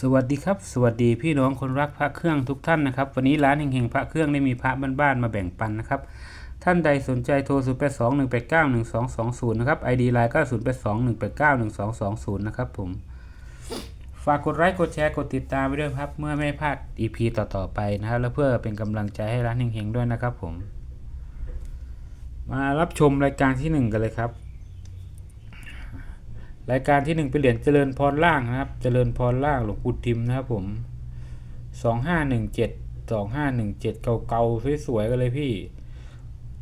สวัสดีครับ สวัสดีพี่น้องคนรักพระเครื่องทุกท่านนะครับ วันนี้ร้านเฮงๆพระเครื่องได้มีพระบ้านๆมาแบ่งปันนะครับ ท่านใดสนใจโทร 0 8 2 1 8 9 1 2 2 0 นะครับ ID ไลน์ก็ 0 8 2 1 8 9 1 2 2 0 นะครับผม ฝากกดไลค์กดแชร์กดติดตามไปด้วยครับ เมื่อไม่พลาด EP ต่อๆไปนะครับ แล้วเพื่อเป็นกำลังใจให้ร้านเฮงๆด้วยนะครับผม มารับชมรายการที่หนึ่งกันเลยครับ รายการที่หนึ่งเป็นเหรียญเจริญพรล่างนะครับ เจริญพรล่างหลวงปู่ทิมนะครับผมสองห้าหนึ่งเจ็ดสองห้าหนึ่งเจ็ดเก่าๆสวยๆกันเลยพี่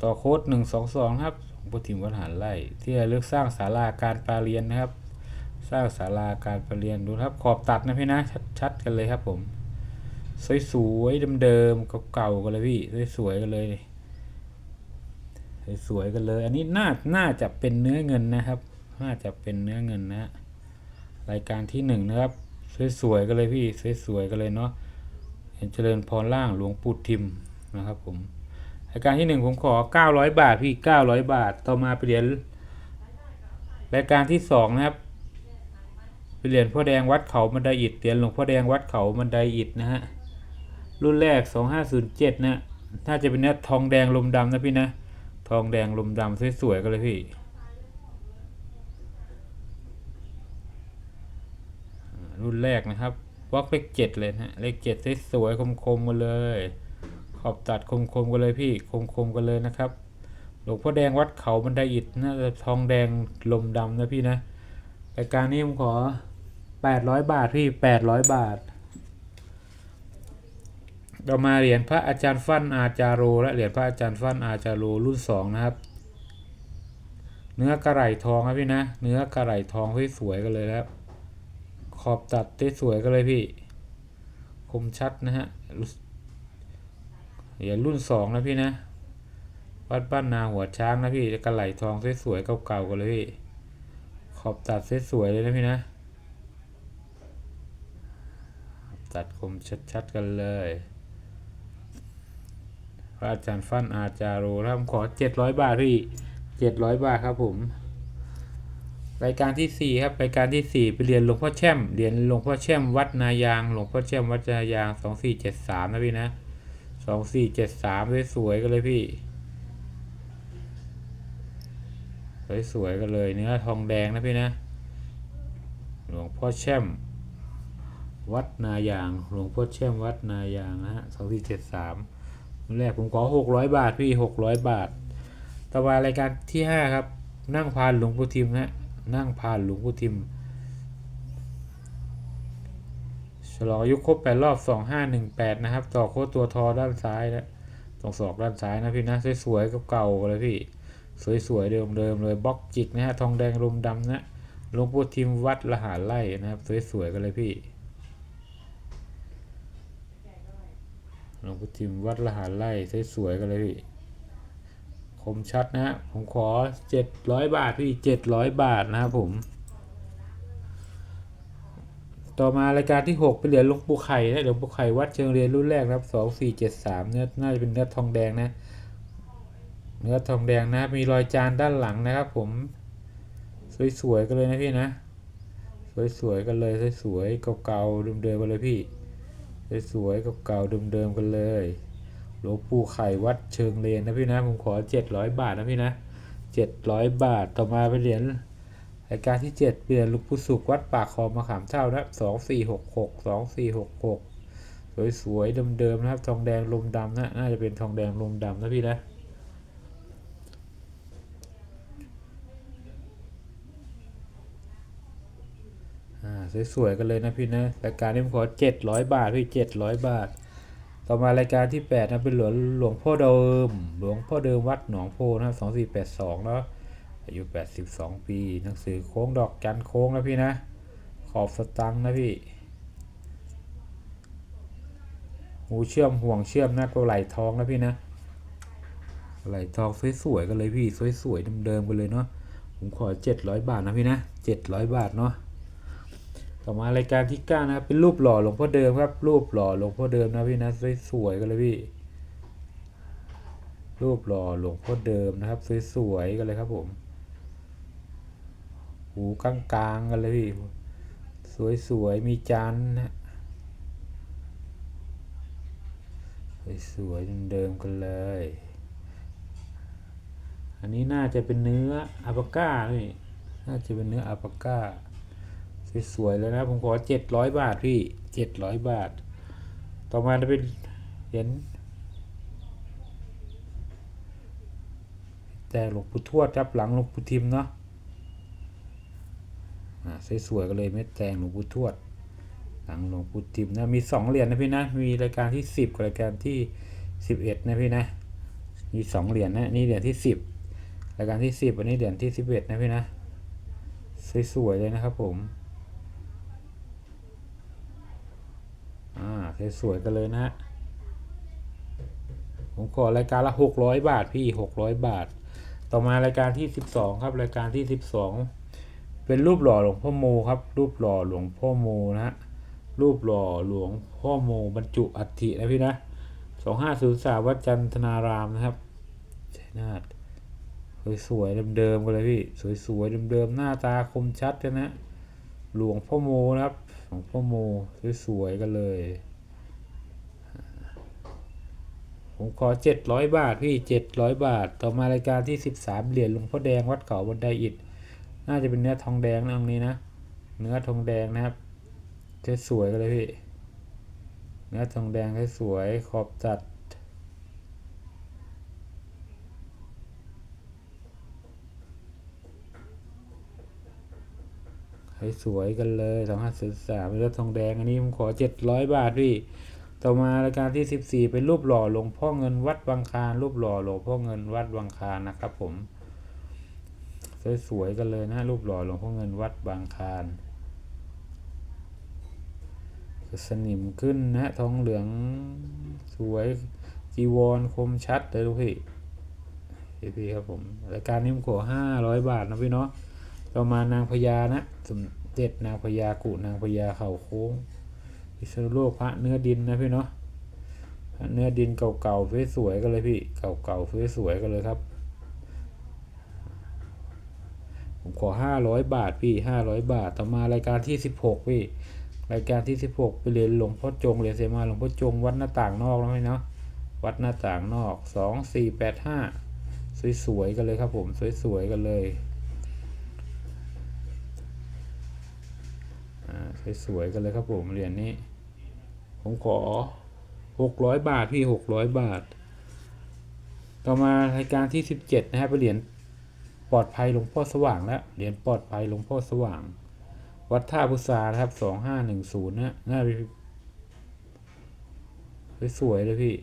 ต่อโค้ดหนึ่งสองสองครับหลวงปู่ทิมวัดหารไร่ที่จะเลือกสร้างศาลาการประเรียนนะครับ สร้างศาลาการประเรียนดูครับ ขอบตัดนะพี่นะชัดๆกันเลยครับผมสวยๆเดิมๆเก่าๆกันเลยพี่สวยๆกันเลยสวยๆกันเลย อันนี้น่าน่าจะเป็นเนื้อเงินนะครับ น่าจะเป็นเนื้อเงินนะรายการที่หนึ่งนะครับสวยๆกันเลยพี่สวยๆกันเลยเนาะเห็นเจริญพรล่างหลวงปู่ทิมนะครับผมรายการที่หนึ่งผมขอ900บาทพี่900บาท ต่อมาไปเหรียญรายการที่สองนะครับเป็นเหรียญพ่อแดงวัดเขาบันไดอิฐเหรียญหลวงพ่อแดงวัดเขาบันไดอิฐนะฮะรุ่นแรก 2507นะถ้าจะเป็นเนื้อทองแดงลมดำนะพี่นะ ทองแดงลมดำสวยๆกันเลยพี่ รุ่นแรกนะครับบล็อกเลขเจ็ดเลยนะเลขเจ็ดสวยๆคมๆกันเลย ขอบตัดคมๆกันเลยพี่คมๆกันเลยนะครับ หลวงพ่อแดงวัดเขาบันไดอิฐน่าจะทองแดงลมดำนะพี่นะรายการนี้ผมขอแปดร้อยบาทพี่แปดร้อยบาทเรามาเหรียญพระอาจารย์ฟั่นอาจารโรและเหรียญพระอาจารย์ฟั่นอาจารโรรุ่นสองนะครับ เนื้อกระไหลทองครับพี่นะ เนื้อกระไหลทองสวยๆกันเลยครับ ขอบตัดได้สวยกันเลยพี่ คมชัดนะฮะเหรียญรุ่นสองนะพี่นะ วัดบ้านนาหัวช้างนะพี่กระไหลทองสวยๆเก่าๆกันเลยพี่ ขอบตัดสวยๆเลยนะพี่นะ ตัดคมชัดๆกันเลยพระอาจารย์ฟั่นอาจารโรครับขอเจ็ดร้อยบาทพี่เจ็ดร้อยบาทครับผม รายการที่สี่ครับรายการที่สี่ไปเรียนหลวงพ่อแช่มเรียนหลวงพ่อแช่มวัดนายางหลวงพ่อแช่มวัดนายางสองสี่เจ็ดสามนะพี่นะสองสี่เจ็ดสามสวยกันเลยพี่ สวยๆกันเลยเนื้อทองแดงนะพี่นะ หลวงพ่อแช่มวัดนายาง หลวงพ่อแช่มวัดนายางนะฮะสองสี่เจ็ดสามแรกผมขอหกร้อยบาทพี่หกร้อยบาท ต่อมารายการที่ห้าครับ นั่งพานหลวงปู่ทิมฮะ นั่งพานหลวงปู่ทิม ฉลองอายุครบแปดรอบสองห้าหนึ่งแปดนะครับต่อโค้ดตัวทอด้านซ้ายนะตรงศอกด้านซ้ายนะพี่นะสวยๆกับเก่าเลยพี่ สวยๆเดิมๆเลยบล็อกจิกนะฮะทองแดงลมดำนะหลวงปู่ทิมวัดละหารไล่นะครับ สวยๆกันเลยพี่หลวงปู่ทิมวัดละหารไล่สวยๆกันเลยพี่ คมชัดนะฮะผมขอเจ็ดร้อยบาทพี่เจ็ดร้อยบาทนะครับผม ต่อมารายการที่หกเป็นเหรียญหลวงปู่ไข่นะหลวปู่ไข่วัดเชิงเรียนรุ่นแรกครับสองสี่เจ็ดสามเนื้อน่าจะเป็นเนื้อทองแดงนะ เนื้อทองแดงนะ มีรอยจานด้านหลังนะครับผม สวยๆกันเลยนะพี่นะ สวยๆกันเลยสวยๆเก่าๆเดิมๆกันเลยพี่ สวยๆเก่าๆเดิมๆกันเลย หลวงปู่ไข่วัดเชิงเลนนะพี่นะผมขอเจ็ดร้อยบาทนะพี่นะเจ็ดร้อยบาทต่อมาเป็นเหรียญรายการที่เจ็ดเหรียญหลูกปู่สุกวัดปากคลองมะขามเท่านะสองสี่หกหกสองสี่หกหกสวยๆเดิมๆนะครับ ทองแดงลมดำนะน่าจะเป็นทองแดงลมดำนะพี่นะอ่าสวยๆกันเลยนะพี่นะรายการนี้ผมขอเจ็ดร้อยบาทพี่เจ็ดร้อยบาท ต่อมารายการที่ 8 นะเป็นหลวงหลวงพ่อเดิม หลวงพ่อเดิมวัดหนองโพนะครับ2482แล้วอายุ 82 ปี หนังสือโค้งดอกจันโค้งนะพี่นะ ขอบสตังค์นะพี่หูเชื่อมห่วงเชื่อมนะก็ไหลทองนะพี่นะ ไหลทองสวยๆกันเลยพี่สวยๆเดิมๆกันเลยเนาะผมขอ 700 บาทนะพี่นะ 700 บาทเนาะ ต่อมารายการที่9นะครับเป็นรูปหล่อหลวงพ่อเดิมครับ รูปหล่อหลวงพ่อเดิมนะพี่นะสวยๆกันเลยพี่ รูปหล่อหลวงพ่อเดิมนะครับสวยๆกันเลยครับผม หูกลางๆกันเลยพี่ สวยๆมีจานนะสวยๆเดิมกันเลย อันนี้น่าจะเป็นเนื้ออัปก้านี่น่าจะเป็นเนื้ออัปก้า สวยๆเลยนะ ผมขอเจ็ดร้อยบาทพี่เจ็ดร้อยบาท ต่อมาจะเป็นเหรียญแต่หลวงปู่ทวดครับหลังหลวงปู่ทิมเนาะอ่สวยๆกันเลยเม็ดแตงหลวงปู่ทวด หลังหลวงปู่ทิมนะมีสองเหรียญนะพี่นะ มีรายการที่สิบกับรายการที่สิบเอ็ดนะพี่นะมีสองเหรียญนะนี่เหรียญที่สิบรายการที่สิบอันนี้เหรียญที่สิบเอ็ดนะพี่นะสวยๆเลยนะครับผมอ่า สวยๆกันเลยนะฮะ ผมขอรายการละหกร้อยบาทพี่หกร้อยบาท ต่อมารายการที่สิบสองครับ รายการที่สิบสองเป็นรูปหล่อหลวงพ่อโมครับ รูปหล่อหลวงพ่อโมนะฮะ รูปหล่อหลวงพ่อโมบรรจุอัฐินะพี่นะสองห้าศูนย์สามวัดจันทนารามนะครับชัยนาทสวยๆเดิมๆกันเลยพี่ สวยๆเดิมๆหน้าตาคมชัดเลยนะ หลวงพ่อโมนะครับ หลวงพ่อโมสวยๆกันเลย ผมขอเจ็ดร้อยบาทพี่เจ็ดร้อยบาท ต่อมารายการที่สิบสามเหรียญหลวงพ่อแดงวัดเขาบนไดอิฐน่าจะเป็นเนื้อทองแดงนะตรงนี้นะ เนื้อทองแดงนะครับสวยๆกันเลยพี่ เนื้อทองแดงสวยขอบจัดสวยๆกันเลยสองห้าศูนย์สามเนื้อทองแดงอันนี้ผมขอเจ็ดร้อยบาทพี่ ต่อมารายการที่สิบสี่เป็นรูปหล่อหลวงพ่อเงินวัดบางคานรูปหล่อหลวงพ่อเงินวัดบางคานนะครับผม สวยๆกันเลยนะรูปหล่อหลวงพ่อเงินวัดบางคานสนิมขึ้นนะทองเหลืองสวยจีวรคมชัดเลยลูกพี่พี่ครับผมรายการนี้ผมขอห้าร้อยบาทนะพี่เนาะเรามานางพญานะสมเด็จนางพญากุนางพญาเข่าโค้ง พิษณุโลกพระเนื้อดินนะพี่เนาะพระเนื้อดินเก่าๆสวยๆกันเลยพี่ เก่าๆสวยๆกันเลยครับ ผมขอห้าร้อยบาทพี่ห้าร้อยบาท ต่อมารายการที่สิบหกพี่ รายการที่สิบหกไปเรียนหลวงพ่อจงเรียนเสมาหลวงพ่อจงวัดหน้าต่างนอกแล้วไหมเนาะ วัดหน้าต่างนอกสองสี่แปดห้าสวยๆกันเลยครับผมสวยๆกันเลยอ่าสวยๆกันเลยครับผมเหรียญนี้ ผมขอหกร้อยบาทพี่หกร้อยบาท ต่อมารายการที่สิบเจ็ดนะครับไปเหรียญปลอดภัยหลวงพ่อสว่างแล้วเหรียญปลอดภัยหลวงพ่อสว่าง วัดท่าพุทรานะครับสองห้าหนึ่งศูนย์นะน่าไปสวยเลยพี่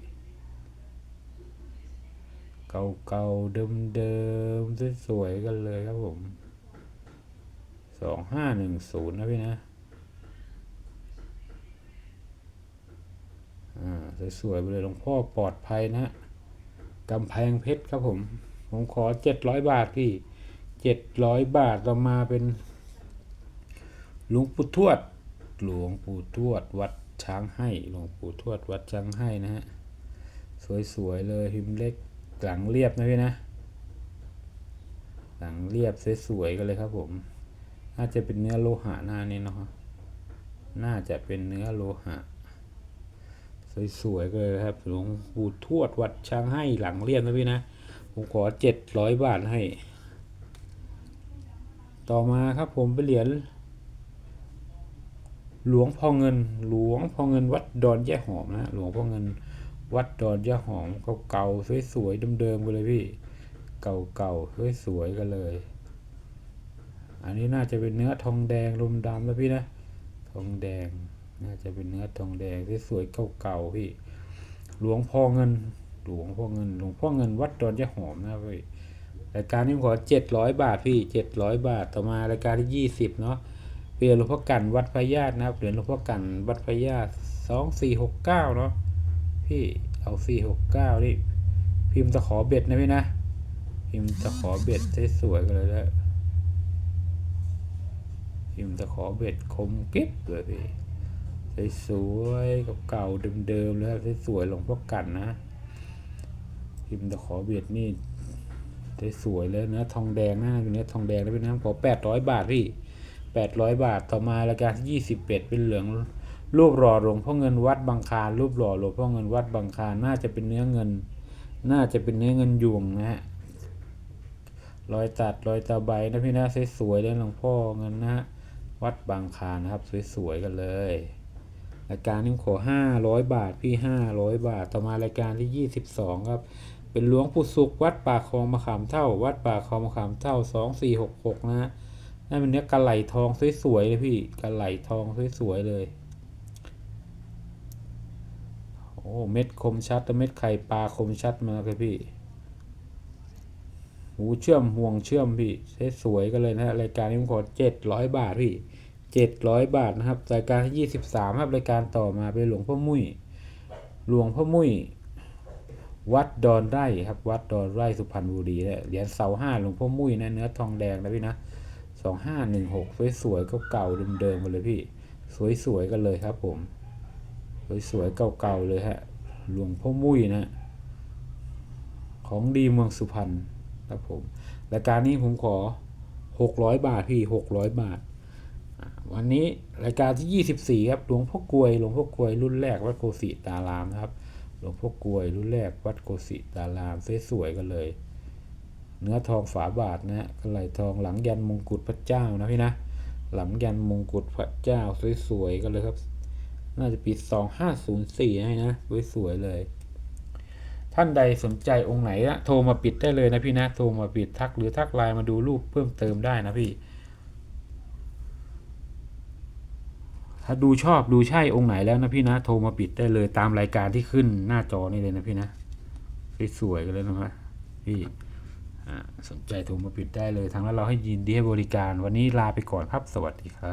เก่าๆเดิมๆสวยๆกันเลยครับผมสองห้าหนึ่งศูนย์นะพี่นะ อ่าสวยๆไปเลยหลวงพ่อปลอดภัยนะกำแพงเพชรครับผม ผมขอเจ็ดร้อยบาทพี่เจ็ดร้อยบาทเรามาเป็นหลวงปู่ทวด หลวงปู่ทวดวัดช้างให้ หลวงปู่ทวดวัดช้างให้นะฮะ สวยๆเลยพิมพ์เล็กหลังเรียบนะพี่นะ หลังเรียบสวยๆกันเลยครับผม น่าจะเป็นเนื้อโลหะหน้านี้เนาะ น่าจะเป็นเนื้อโลหะ สวยๆเลยครับ หลวงปู่ทวดวัดช้างให้หลังเรียบนะพี่นะ ผมขอเจ็ดร้อยบาทให้ ต่อมาครับผมเป็นเหรียญหลวงพ่อเงิน หลวงพ่อเงินวัดดอนแย่หอมนะหลวงพ่อเงินวัดดอนย่หอมเก่าๆสวยๆเดิมๆกันเลยพี่ เก่าๆสวยๆกันเลย อันนี้น่าจะเป็นเนื้อทองแดงลมดำแล้วพี่นะ ทองแดง น่าจะเป็นเนื้อทองแดงที่สวยเก่าๆพี่หลวงพ่อเงิน หลวงพ่อเงิน หลวงพ่อเงินวัดดอนย่าหอมนะพี่รายการนี้ผมขอเจ็ดร้อยบาทพี่เจ็ดร้อยบาทต่อมารายการที่ยี่สิบเนาะเหรียญหลวงพ่อกันวัดพญาตนะครับเหรียญหลวงพ่อกันวัดพญาตสองสี่หกเก้าเนาะพี่เอาสี่หกเก้านี่พิมพ์ตะขอเบ็ดนะพี่นะ พิมพ์ตะขอเบ็ดสวยๆกันเลยแล้วพิมพ์ตะขอเบ็ดคมกิ๊บเลยพี่ สวยๆเก่าๆเดิมๆแล้วสวยๆหลวงพ่อกันนะพิมพ์ตะขอเบ็ดนี่สวยๆเลยเนื้อทองแดงนะเนื้อทองแดงแล้วพี่นะขอแปดร้อยบาทพี่แปดร้อยบาทต่อมารายการที่ยี่สิบเอ็ดเป็นเหลืองรูปหล่อหลวงพ่อเงินวัดบางคารูปหล่อหลวงพ่อเงินวัดบางคาน่าจะเป็นเนื้อเงิน น่าจะเป็นเนื้อเงินยวงนะฮะรอยตัดรอยตะไบนะพี่นะสวยๆเลยหลวงพ่อเงินนะฮะวัดบางคานะครับ สวยๆกันเลย รายการนี้ขอห้าร้อยบาทพี่ห้าร้อยบาท ต่อมารายการที่ยี่สิบสองครับ เป็นหลวงปู่สุขวัดป่าคลองมะขามเท่า วัดป่าคลองมะขามเท่าสองสี่หกหกนะนั่นเป็นเนื้อกระไหลทองสวยๆเลยพี่กระไหลทองสวยๆเลยโอ้เม็ดคมชัดเม็ดไข่ปลาคมชัดมากเลยพี่หูเชื่อมห่วงเชื่อมพี่สวยๆกันเลยนะฮะรายการนี้ผมขอเจ็ดร้อยบาทพี่ เจ็ดร้อยบาทนะครับรายการที่ยี่สิบสามครับรายการต่อมาเป็นหลวงพ่อมุ้ยหลวงพ่อมุ้ยวัดดอนไร่ครับ วัดดอนไร่สุพรรณบุรีเนี่ยเหรียญเสาห้าหลวงพ่อมุ้ยนะเนื้อทองแดงนะพี่นะสองห้าหนึ่งหกสวยๆเก่าๆเดิมๆกันเลยพี่ สวยๆกันเลยครับ ผม สวยๆเก่าๆเลยฮะหลวงพ่อมุ้ยนะของดีเมืองสุพรรณครับผมรายการนี้ผมขอ600บาทพี่600บาท วันนี้รายการที่ 24 ครับหลวงพ่อกลวยหลวงพ่อกลวยรุ่นแรกวัดโกสิตารามนะครับ หลวงพ่อกลวยรุ่นแรกวัดโกสิตารามสวยๆกันเลย เนื้อทองฝาบาทนะฮะกระไหลทองหลังยันมงกุฎพระเจ้านะพี่นะหลังยันมงกุฎพระเจ้าสวยๆกันเลยครับ น่าจะปีสองห้าศูนย์สี่ให้นะสวยๆเลยท่านใดสนใจองค์ไหนนะโทรมาปิดได้เลยนะพี่นะ โทรมาปิดทักหรือทักไลน์มาดูรูปเพิ่มเติมได้นะพี่ ถ้าดูชอบดูใช่องค์ไหนแล้วนะพี่นะ โทรมาปิดได้เลยตามรายการที่ขึ้นหน้าจอนี่เลยนะพี่นะสวยๆกันเลยนะครับพี่สนใจโทรมาปิดได้เลยทางนั้นเราให้ยินดีให้บริการ วันนี้ลาไปก่อนครับ สวัสดีครับ